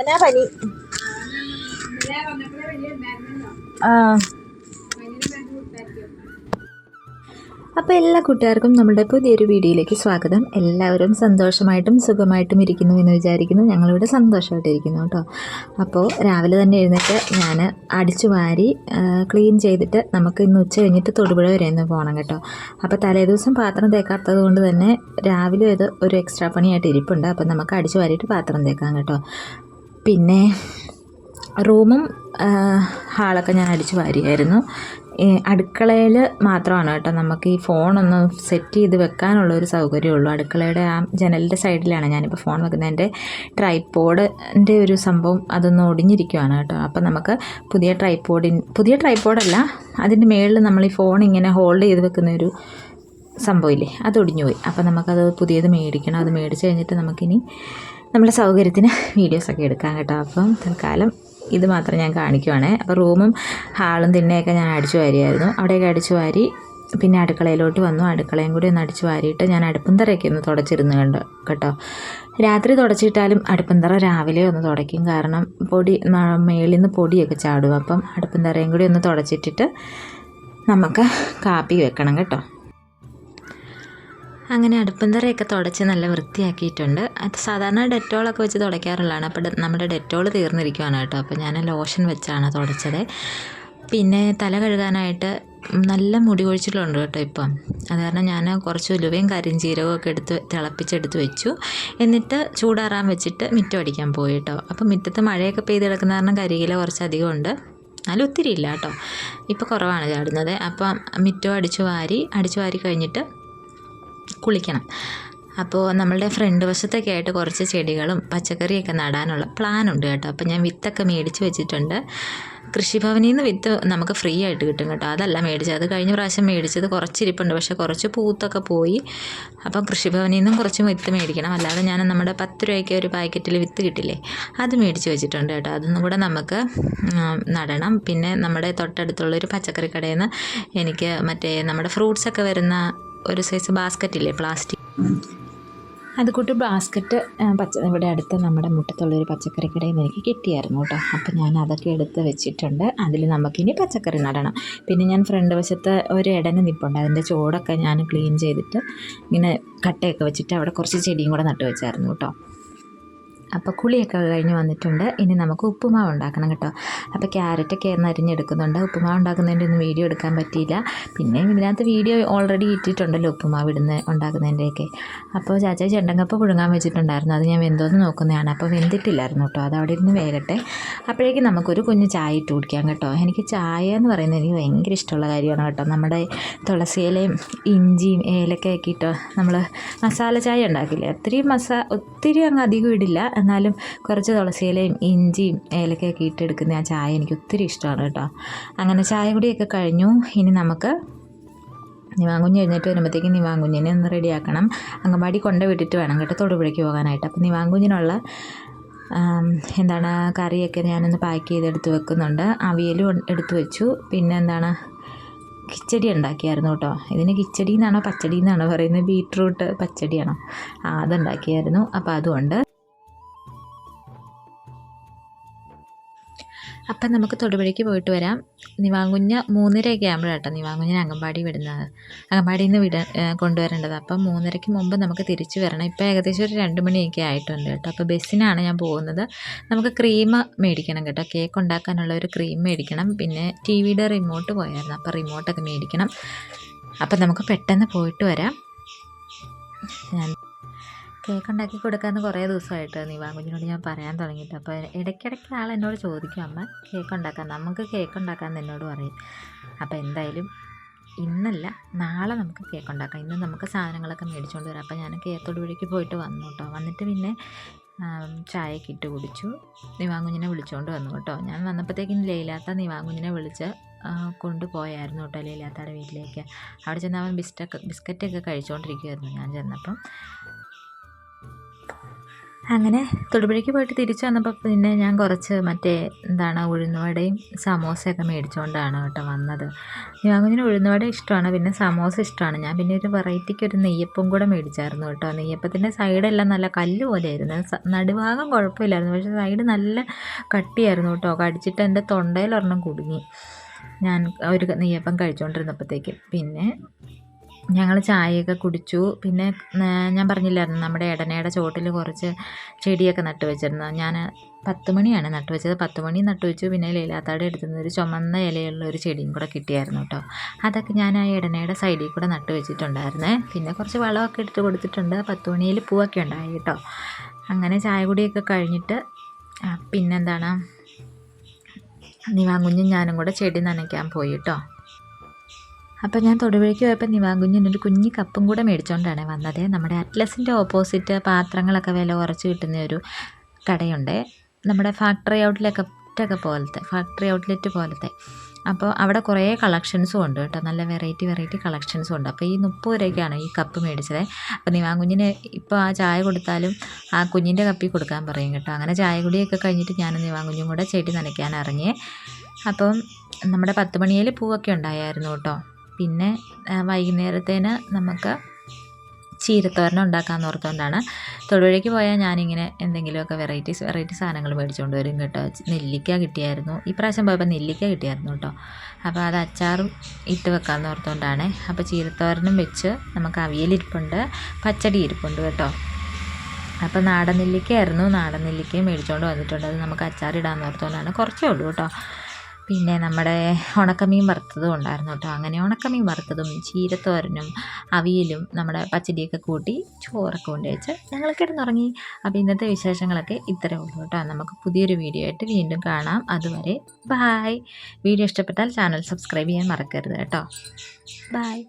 എന്നാ പനി ആ. അപ്പോൾ എല്ലാ കൂട്ടുകാർക്കും നമ്മുടെ പുതിയൊരു വീഡിയോയിലേക്ക് സ്വാഗതം. എല്ലാവരും സന്തോഷമായിട്ടും സുഖമായിട്ടും ഇരിക്കുന്നു എന്ന് വിചാരിക്കുന്നു. ഞങ്ങളിവിടെ സന്തോഷമായിട്ടിരിക്കുന്നു കേട്ടോ. അപ്പോൾ രാവിലെ തന്നെ എഴുന്നേറ്റ് ഞാൻ അടിച്ചു വാരി ക്ലീൻ ചെയ്തിട്ട് നമുക്ക് ഇന്ന് ഉച്ച കഴിഞ്ഞിട്ട് തൊടുപുഴ വരെ ഒന്ന് പോകണം കേട്ടോ. അപ്പോൾ തലേദിവസം പാത്രം തേക്കാത്തത് കൊണ്ട് തന്നെ രാവിലെ ഇത് ഒരു എക്സ്ട്രാ പണിയായിട്ട് ഇരിപ്പുണ്ട്. അപ്പോൾ നമുക്ക് അടിച്ചു വാരിയിട്ട് പാത്രം തേക്കാം കേട്ടോ. പിന്നെ റൂമും ഹാളൊക്കെ ഞാൻ അടിച്ചു വാരിയായിരുന്നു. അടുക്കളയിൽ മാത്രമാണ് കേട്ടോ നമുക്ക് ഈ ഫോണൊന്ന് സെറ്റ് ചെയ്ത് വെക്കാനുള്ള ഒരു സൗകര്യമുള്ളൂ അടുക്കളയുടെ ആ ജനലിന്റെ സൈഡിലാണ് ഞാനിപ്പോൾ ഫോൺ വെക്കുന്നത്. എന്റെ ട്രൈപ്പോഡിന്റെ ഒരു സംഭവം അതൊന്ന് ഒടിഞ്ഞിരിക്കുവാണ് കേട്ടോ. അപ്പോൾ നമുക്ക് പുതിയ ട്രൈപ്പോഡിൻ പുതിയ ട്രൈപ്പോഡല്ല അതിന്റെ മുകളിൽ നമ്മൾ ഈ ഫോൺ ഇങ്ങനെ ഹോൾഡ് ചെയ്ത് വെക്കുന്ന ഒരു സംഭവമില്ലേ അത് ഒടിഞ്ഞുപോയി. അപ്പോൾ നമുക്കത് പുതിയത് മേടിക്കണം. അത് മേടിച്ച് കഴിഞ്ഞിട്ട് നമുക്കിനി നമ്മുടെ സൗകര്യത്തിന് വീഡിയോസൊക്കെ എടുക്കാം കേട്ടോ. അപ്പം തൽക്കാലം ഇത് മാത്രം ഞാൻ കാണിക്കുവാണേ. അപ്പോൾ റൂമും ഹാളും തിന്നെയൊക്കെ ഞാൻ അടിച്ചു വാരിയായിരുന്നു. അവിടെയൊക്കെ അടിച്ചു വാരി പിന്നെ അടുക്കളയിലോട്ട് വന്നു. അടുക്കളയും കൂടി ഒന്ന് അടിച്ചു വാരിയിട്ട് ഞാൻ അടുപ്പും തറയൊക്കെ ഒന്ന് തുടച്ചിരുന്നു കണ്ടു കേട്ടോ. രാത്രി തുടച്ചിട്ടാലും അടുപ്പം തറ രാവിലെ ഒന്ന് തുടയ്ക്കും. കാരണം പൊടി മേളിൽ നിന്ന് പൊടിയൊക്കെ ചാടും. അപ്പം അടുപ്പും തറയും കൂടി ഒന്ന് തുടച്ചിട്ടിട്ട് നമുക്ക് കാപ്പി വെക്കണം കേട്ടോ. അങ്ങനെ അടുപ്പും തറയൊക്കെ തുടച്ച് നല്ല വൃത്തിയാക്കിയിട്ടുണ്ട്. അത് സാധാരണ ഡെറ്റോളൊക്കെ വെച്ച് തുടയ്ക്കാറുള്ളതാണ്. അപ്പോൾ നമ്മുടെ ഡെറ്റോൾ തീർന്നിരിക്കുവാണ് കേട്ടോ. അപ്പോൾ ഞാൻ ലോഷൻ വെച്ചാണ് തുടച്ചത്. പിന്നെ തല കഴുകാനായിട്ട് നല്ല മുടി കൊഴിച്ചിലുണ്ട് കേട്ടോ ഇപ്പം. അത് കാരണം ഞാൻ കുറച്ച് ഉലുവയും കരിഞ്ചീരകവും ഒക്കെ എടുത്ത് തിളപ്പിച്ചെടുത്ത് വെച്ചു. എന്നിട്ട് ചൂടാറാൻ വെച്ചിട്ട് മിറ്റം അടിക്കാൻ പോയി കേട്ടോ. അപ്പം മിറ്റത്ത് മഴയൊക്കെ പെയ്ത് കിടക്കുന്ന കാരണം കരികില കുറച്ചധികം ഉണ്ട് എന്നാലും ഒത്തിരി ഇല്ല കേട്ടോ. ഇപ്പോൾ കുറവാണ് ചാടുന്നത്. അപ്പം മിറ്റോ അടിച്ചു വാരി അടിച്ചു വാരി കഴിഞ്ഞിട്ട് കുളിക്കണം. അപ്പോൾ നമ്മളുടെ ഫ്രണ്ട് വശത്തൊക്കെ ആയിട്ട് കുറച്ച് ചെടികളും പച്ചക്കറിയൊക്കെ നടാനുള്ള പ്ലാനുണ്ട് കേട്ടോ. അപ്പോൾ ഞാൻ വിത്തൊക്കെ മേടിച്ച് വെച്ചിട്ടുണ്ട്. കൃഷിഭവനിൽ നിന്ന് വിത്ത് നമുക്ക് ഫ്രീ ആയിട്ട് കിട്ടും കേട്ടോ. അതല്ല മേടിച്ചത്. അത് കഴിഞ്ഞ പ്രാവശ്യം മേടിച്ചത് കുറച്ചിരിപ്പുണ്ട്. പക്ഷേ കുറച്ച് പൂത്തൊക്കെ പോയി. അപ്പം കൃഷിഭവനിൽ നിന്നും കുറച്ച് വിത്ത് മേടിക്കണം. അല്ലാതെ ഞാൻ നമ്മുടെ പത്ത് രൂപയ്ക്ക് ഒരു പാക്കറ്റിൽ വിത്ത് കിട്ടില്ലേ അത് മേടിച്ച് വെച്ചിട്ടുണ്ട് കേട്ടോ. അതൊന്നും കൂടെ നമുക്ക് നടണം. പിന്നെ നമ്മുടെ തൊട്ടടുത്തുള്ളൊരു പച്ചക്കറി കടയിൽ നിന്ന് എനിക്ക് മറ്റേ നമ്മുടെ ഫ്രൂട്ട്സൊക്കെ വരുന്ന ഒരു സൈസ് ബാസ്ക്കറ്റ് ഇല്ലേ പ്ലാസ്റ്റിക് അത് കൂട്ട് ബാസ്ക്കറ്റ് പച്ച ഇവിടെ അടുത്ത് നമ്മുടെ മുറ്റത്തുള്ളൊരു പച്ചക്കറി കടയിൽ നിന്ന് എനിക്ക് കിട്ടിയായിരുന്നു കേട്ടോ. അപ്പോൾ ഞാൻ അതൊക്കെ എടുത്ത് വെച്ചിട്ടുണ്ട്. അതിൽ നമുക്കിനി പച്ചക്കറി നടണം. പിന്നെ ഞാൻ ഫ്രണ്ട് വശത്ത് ഒരു ഇടന് നിൽപ്പുണ്ട് അതിന്റെ ചോടൊക്കെ ഞാൻ ക്ലീൻ ചെയ്തിട്ട് ഇങ്ങനെ കട്ടയൊക്കെ വെച്ചിട്ട് അവിടെ കുറച്ച് ചെടിയും കൂടെ നട്ടു വെച്ചായിരുന്നു കേട്ടോ. അപ്പോൾ കുളിയൊക്കെ കഴിഞ്ഞ് വന്നിട്ടുണ്ട്. ഇനി നമുക്ക് ഉപ്പുമാവ് ഉണ്ടാക്കണം കേട്ടോ. അപ്പോൾ ക്യാരറ്റൊക്കെ ഒന്ന് അരിഞ്ഞെടുക്കുന്നുണ്ട്. ഉപ്പുമാവ് ഉണ്ടാക്കുന്നതിന്റെ ഒന്നും വീഡിയോ എടുക്കാൻ പറ്റിയില്ല. പിന്നെ ഇതിനകത്ത് വീഡിയോ ഓൾറെഡി ഇട്ടിട്ടുണ്ടല്ലോ ഉപ്പുമാവ് ഇടുന്ന ഉണ്ടാക്കുന്നതിന്റെയൊക്കെ അപ്പോൾ ചാച്ച ചെണ്ടങ്കപ്പ പുഴുങ്ങാൻ വെച്ചിട്ടുണ്ടായിരുന്നു. അത് ഞാൻ വെന്തോന്ന് നോക്കുന്നതാണ്. അപ്പോൾ വെന്തിട്ടില്ലായിരുന്നു കേട്ടോ. അത് അവിടെ ഇരുന്ന് വേകട്ടെ. അപ്പോഴേക്കും നമുക്കൊരു കുഞ്ഞ് ചായ ഇട്ട് കുടിക്കാം കേട്ടോ. എനിക്ക് ചായ എന്ന് പറയുന്നത് എനിക്ക് ഭയങ്കര ഇഷ്ടമുള്ള കാര്യമാണ് കേട്ടോ. നമ്മുടെ തുളസിയിലയും ഇഞ്ചിയും ഏലക്കയൊക്കെ ഇട്ടോ നമ്മൾ മസാല ചായ ഉണ്ടാക്കില്ലേ? ഒത്തിരി മസാ ഒത്തിരി അങ്ങ് അധികം ഇടില്ല. എന്നാലും കുറച്ച് തുളസിയിലയും ഇഞ്ചിയും ഏലക്കയൊക്കെ ഇട്ടെടുക്കുന്ന ആ ചായ എനിക്ക് ഒത്തിരി ഇഷ്ടമാണ് കേട്ടോ. അങ്ങനെ ചായ കുടിയൊക്കെ കഴിഞ്ഞു. ഇനി നമുക്ക് നിവാങ്കുഞ്ഞ് എഴുന്നേറ്റ് വരുമ്പോഴത്തേക്കും നിവാങ്കുഞ്ഞിനെ ഒന്ന് റെഡിയാക്കണം. അങ്കമാടി കൊണ്ട വിട്ടിട്ട് വേണം കേട്ടോ തൊടുപുഴയ്ക്ക് പോകാനായിട്ട്. അപ്പോൾ നിവാങ്കുഞ്ഞിനുള്ള എന്താണ് കറിയൊക്കെ ഞാനൊന്ന് പാക്ക് ചെയ്തെടുത്ത് വെക്കുന്നുണ്ട്. അവിയലും എടുത്തു വെച്ചു. പിന്നെ എന്താണ് കിച്ചടി ഉണ്ടാക്കിയായിരുന്നു കേട്ടോ. ഇതിന് കിച്ചടി എന്നാണോ പച്ചടി എന്നാണോ പറയുന്നത്? ബീട്രൂട്ട് പച്ചടിയാണോ? അതുണ്ടാക്കിയായിരുന്നു. അപ്പോൾ അതുകൊണ്ട് അപ്പം നമുക്ക് തൊടുപുഴയ്ക്ക് പോയിട്ട് വരാം. നിവാങ്കുഞ്ഞ് മൂന്നരയൊക്കെ ആകുമ്പോഴാട്ടോ നിവാങ്കുഞ്ഞിനെ അംഗൻവാടി വിടുന്നത്. അംഗൻവാടിയിൽ നിന്ന് വിട കൊണ്ടുവരേണ്ടത്. അപ്പം മൂന്നരയ്ക്ക് മുമ്പ് നമുക്ക് തിരിച്ചു വരണം. ഇപ്പോൾ ഏകദേശം ഒരു രണ്ട് മണിയൊക്കെ ആയിട്ടുണ്ട് കേട്ടോ. അപ്പോൾ ബസ്സിനാണ് ഞാൻ പോകുന്നത്. നമുക്ക് ക്രീം മേടിക്കണം കേട്ടോ. കേക്ക് ഉണ്ടാക്കാനുള്ള ഒരു ക്രീം മേടിക്കണം. പിന്നെ ടി വിയുടെ റിമോട്ട് പോയായിരുന്നു. അപ്പോൾ റിമോട്ടൊക്കെ മേടിക്കണം. അപ്പം നമുക്ക് പെട്ടെന്ന് പോയിട്ട് വരാം. ഞാൻ കേക്ക് ഉണ്ടാക്കി കൊടുക്കാമെന്ന് കുറേ ദിവസമായിട്ട് നിവാങ്കുഞ്ഞിനോട് ഞാൻ പറയാൻ തുടങ്ങിയിട്ട്. അപ്പോൾ ഇടയ്ക്കിടയ്ക്ക് ആൾ എന്നോട് ചോദിക്കും അമ്മ കേക്ക് ഉണ്ടാക്കാൻ നമുക്ക് കേക്ക് ഉണ്ടാക്കാമെന്ന് എന്നോട് പറയും. അപ്പോൾ എന്തായാലും ഇന്നല്ല നാളെ നമുക്ക് കേക്ക് ഉണ്ടാക്കാം ഇന്ന് നമുക്ക് സാധനങ്ങളൊക്കെ മേടിച്ചുകൊണ്ട് വരാം. അപ്പോൾ ഞാൻ കേത്തോട് വഴിക്ക് പോയിട്ട് വന്നു കേട്ടോ. വന്നിട്ട് പിന്നെ ചായയൊക്കെ ഇട്ട് കുടിച്ചു. നിവാങ്കുഞ്ഞിനെ വിളിച്ചുകൊണ്ട് വന്നു കേട്ടോ. ഞാൻ വന്നപ്പോഴത്തേക്കും ലൈലാത്ത നിവാങ്കുഞ്ഞിനെ വിളിച്ച് കൊണ്ടുപോയായിരുന്നു കേട്ടോ ലൈലാത്തയുടെ വീട്ടിലേക്ക്. അവിടെ ചെന്ന് അവൻ ബിസ്റ്റൊക്കെ ബിസ്ക്കറ്റൊക്കെ കഴിച്ചുകൊണ്ടിരിക്കുമായിരുന്നു ഞാൻ ചെന്നപ്പം. അങ്ങനെ തൊടുപുഴയ്ക്ക് പോയിട്ട് തിരിച്ചു വന്നപ്പോൾ പിന്നെ ഞാൻ കുറച്ച് മറ്റേ എന്താണ് ഉഴുന്നുവടയും സമോസയൊക്കെ മേടിച്ചുകൊണ്ടാണ് കേട്ടോ വന്നത്. ഞാനിങ്ങനെ ഉഴുന്നുവട ഇഷ്ടമാണ് പിന്നെ സമോസ ഇഷ്ടമാണ്. ഞാൻ പിന്നെ ഒരു വെറൈറ്റിക്ക് ഒരു നെയ്യപ്പം കൂടെ മേടിച്ചായിരുന്നു കേട്ടോ. നെയ്യപ്പത്തിന്റെ സൈഡെല്ലാം നല്ല കല്ല് പോലെയായിരുന്നു. നടുഭാഗം കുഴപ്പമില്ലായിരുന്നു പക്ഷേ സൈഡ് നല്ല കട്ടിയായിരുന്നു കേട്ടോ. കടിച്ചിട്ട് എന്റെ തൊണ്ടയിലൊരെണ്ണം കുടുങ്ങി. ഞാൻ ഒരു നെയ്യപ്പം കഴിച്ചുകൊണ്ടിരുന്നപ്പോഴത്തേക്ക് പിന്നെ ഞങ്ങൾ ചായയൊക്കെ കുടിച്ചു. പിന്നെ ഞാൻ പറഞ്ഞില്ലായിരുന്നു നമ്മുടെ ഇടനയുടെ ചോട്ടിൽ കുറച്ച് ചെടിയൊക്കെ നട്ടു വെച്ചിരുന്നു. ഞാൻ പത്ത് മണിയാണ് നട്ടു വെച്ചത്. പത്ത് മണി നട്ടു വെച്ചു. പിന്നെ ലീലാത്താടെ എടുത്തുനിന്ന് ഒരു ചുമന്ന ഇലയുള്ള ഒരു ചെടിയും കൂടെ കിട്ടിയായിരുന്നു കേട്ടോ. അതൊക്കെ ഞാൻ ആ ഇടനയുടെ സൈഡിൽ കൂടെ നട്ടു വെച്ചിട്ടുണ്ടായിരുന്നേ. പിന്നെ കുറച്ച് വളമൊക്കെ എടുത്ത് കൊടുത്തിട്ടുണ്ട്. പത്ത് മണിയിൽ പൂവൊക്കെ ഉണ്ടായി കേട്ടോ. അങ്ങനെ ചായ കുടിയൊക്കെ കഴിഞ്ഞിട്ട് പിന്നെന്താണ്? നിവാങ്കുഞ്ഞും ഞാനും കൂടെ ചെടി നനയ്ക്കാൻ പോയി കേട്ടോ. അപ്പോൾ ഞാൻ തൊടുപുഴയ്ക്ക് പോയപ്പോൾ ഒരു കുഞ്ഞി കപ്പും കൂടെ മേടിച്ചുകൊണ്ടാണ് വന്നത്. നമ്മുടെ അറ്റ്ലസിന്റെ ഓപ്പോസിറ്റ് പാത്രങ്ങളൊക്കെ വില കുറച്ച് കിട്ടുന്ന ഒരു കടയുണ്ട്. നമ്മുടെ ഫാക്ടറി ഔട്ട്ലെറ്റ് ഒക്കെ പോലത്തെ ഫാക്ടറി ഔട്ട്ലെറ്റ് പോലത്തെ. അപ്പോൾ അവിടെ കുറേ കളക്ഷൻസും ഉണ്ട് കേട്ടോ. നല്ല വെറൈറ്റി വെറൈറ്റി കളക്ഷൻസും ഉണ്ട്. അപ്പോൾ ഈ മുപ്പത് രൂപയ്ക്കാണ് ഈ കപ്പ് മേടിച്ചത്. അപ്പോൾ നിവാങ്കുഞ്ഞിന് ഇപ്പോൾ ആ ചായ കൊടുത്താലും ആ കുഞ്ഞിന്റെ കപ്പിൽ കൊടുക്കാൻ പറയും കേട്ടോ. അങ്ങനെ ചായ കുടിയൊക്കെ കഴിഞ്ഞിട്ട് ഞാൻ നിവാങ്കുഞ്ഞും കൂടെ ചെടി നനയ്ക്കാൻ ഇറങ്ങി. അപ്പം നമ്മുടെ പത്ത് മണിയിൽ പൂവൊക്കെ ഉണ്ടായിരുന്നു കേട്ടോ. പിന്നെ വൈകുന്നേരത്തേന് നമുക്ക് ചീരത്തോരണം ഉണ്ടാക്കാമെന്ന് ഓർത്തുകൊണ്ടാണ് തൊടുപുഴയ്ക്ക് പോയാൽ ഞാനിങ്ങനെ എന്തെങ്കിലുമൊക്കെ വെറൈറ്റീസ് വെറൈറ്റി സാധനങ്ങൾ മേടിച്ചുകൊണ്ട് വരും കേട്ടോ. നെല്ലിക്ക കിട്ടിയായിരുന്നു. ഈ പ്രാവശ്യം പോയപ്പോൾ നെല്ലിക്ക കിട്ടിയായിരുന്നു കേട്ടോ. അപ്പോൾ അത് അച്ചാറും ഇട്ട് വെക്കാമെന്ന് ഓർത്തുകൊണ്ടാണ് അപ്പോൾ ചീരത്തോരനും വെച്ച് നമുക്ക് അവിയലിരിപ്പുണ്ട് പച്ചടി ഇരിപ്പുണ്ട് കേട്ടോ. അപ്പോൾ നാടൻ നെല്ലിക്കയായിരുന്നു. നാടൻ നെല്ലിക്കയും മേടിച്ചുകൊണ്ട് വന്നിട്ടുണ്ട്. അത് നമുക്ക് അച്ചാറിടാമെന്ന് ഓർത്തുകൊണ്ടാണ് കുറച്ചേ ഉള്ളൂ കേട്ടോ. പിന്നെ നമ്മുടെ ഉണക്കമീൻ വറുത്തതും ഉണ്ടായിരുന്നു കേട്ടോ. അങ്ങനെ ഉണക്കമീൻ വറുത്തതും ചീരത്തോരനും അവിയലും നമ്മുടെ പച്ചടിയൊക്കെ കൂട്ടി ചോറൊക്കെ കൊണ്ട് വെച്ച് ഞങ്ങൾ കിടന്നുറങ്ങി. അപ്പോൾ ഇന്നത്തെ വിശേഷങ്ങളൊക്കെ ഇത്രയേ ഉള്ളൂ കേട്ടോ. നമുക്ക് പുതിയൊരു വീഡിയോ ആയിട്ട് വീണ്ടും കാണാം. അതുവരെ ബായ് വീഡിയോ ഇഷ്ടപ്പെട്ടാൽ ചാനൽ സബ്സ്ക്രൈബ് ചെയ്യാൻ മറക്കരുത് കേട്ടോ. ബായ്